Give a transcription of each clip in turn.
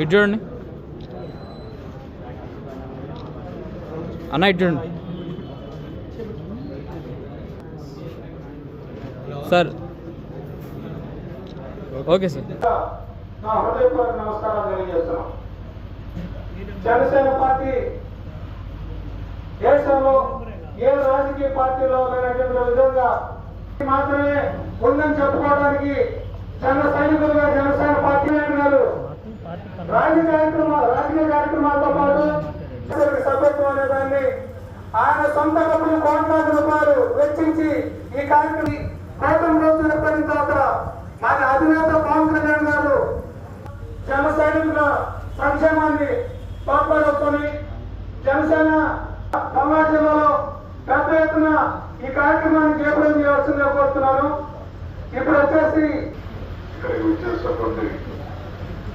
ఇటు చూడండి. అన్న ఇటు చూడండి. సార్. Okay sir. నా హృదయపూర్వక నమస్కారాలు తెలియజేస్తున్నాం. జనసేన పార్టీ దేశంలో ఏ రాజకీయ పార్టీలో లేనటువంటి విధంగా మాత్రమే ఉందని చెప్పుకోవడానికి జన సైనికులుగా జనసేన పార్టీ నాయకులు రాజకీయ కార్యక్రమాలు రాజకీయ కార్యక్రమాలతో పాటు సభ్యత్వం అనే దాన్ని ఆయన సొంత డబ్బులు కోట్లాది రూపాయలు వెచ్చించి ఈ కార్యక్రమం కోటం రోజు ఏర్పడిన తర్వాత మన అధినేత పవన్ కళ్యాణ్ గారు జన సైనికుల సంక్షేమాన్ని కాపాడుకొని జనసేన పల్నాడు జిల్లాలో పెద్ద ఎత్తున ఈ కార్యక్రమాన్ని చేపడం చేయవలసిందిగా కోరుతున్నాను. ఇప్పుడు వచ్చేసి ఇక్కడికి వచ్చేసినటువంటి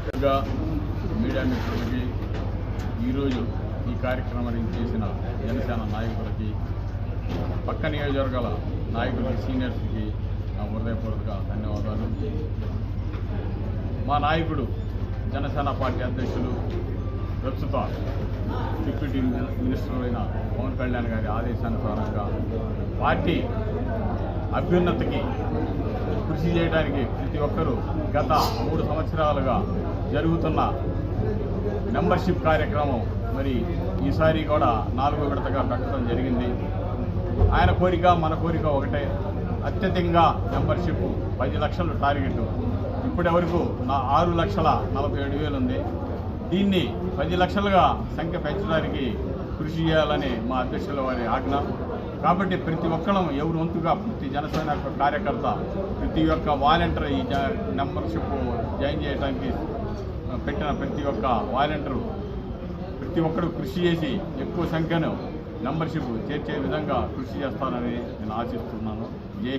మీడియా మిత్రులకి ఈరోజు ఈ కార్యక్రమాన్ని చేసిన జనసేన నాయకులకి పక్క నియోజకవర్గాల నాయకులకి సీనియర్స్కి నా హృదయపూర్వక ధన్యవాదాలు. మా నాయకుడు జనసేన పార్టీ అధ్యక్షులు ప్రస్తుత డిప్యూటీ మినిస్టర్ అయిన పవన్ కళ్యాణ్ గారి ఆదేశానుసారంగా పార్టీ అభ్యున్నతికి కృషి చేయడానికి ప్రతి ఒక్కరూ గత మూడు సంవత్సరాలుగా జరుగుతున్న మెంబర్షిప్ కార్యక్రమం మరి ఈసారి కూడా నాలుగో విడతగా పెట్టడం జరిగింది. ఆయన కోరిక మన కోరిక ఒకటే అత్యధికంగా మెంబర్షిప్ పది లక్షలు టార్గెట్. ఇప్పటి వరకు నా ఆరు లక్షల నలభై ఏడు వేలు ఉంది. దీన్ని పది లక్షలుగా సంఖ్య పెంచడానికి కృషి చేయాలని మా అధ్యక్షుల వారి ఆజ్ఞ. కాబట్టి ప్రతి ఒక్కరం ఎవరు వంతుగా ప్రతి జనసేన కార్యకర్త ప్రతి ఒక్క వాలంటీర్ ఈ జ- మెంబర్షిప్ జాయిన్ చేయడానికి పెట్టిన ప్రతి ఒక్క వాలంటీరు ప్రతి ఒక్కరు కృషి చేసి ఎక్కువ సంఖ్యను మెంబర్షిప్ చేర్చే విధంగా కృషి చేస్తానని నేను ఆశిస్తున్నాను. జై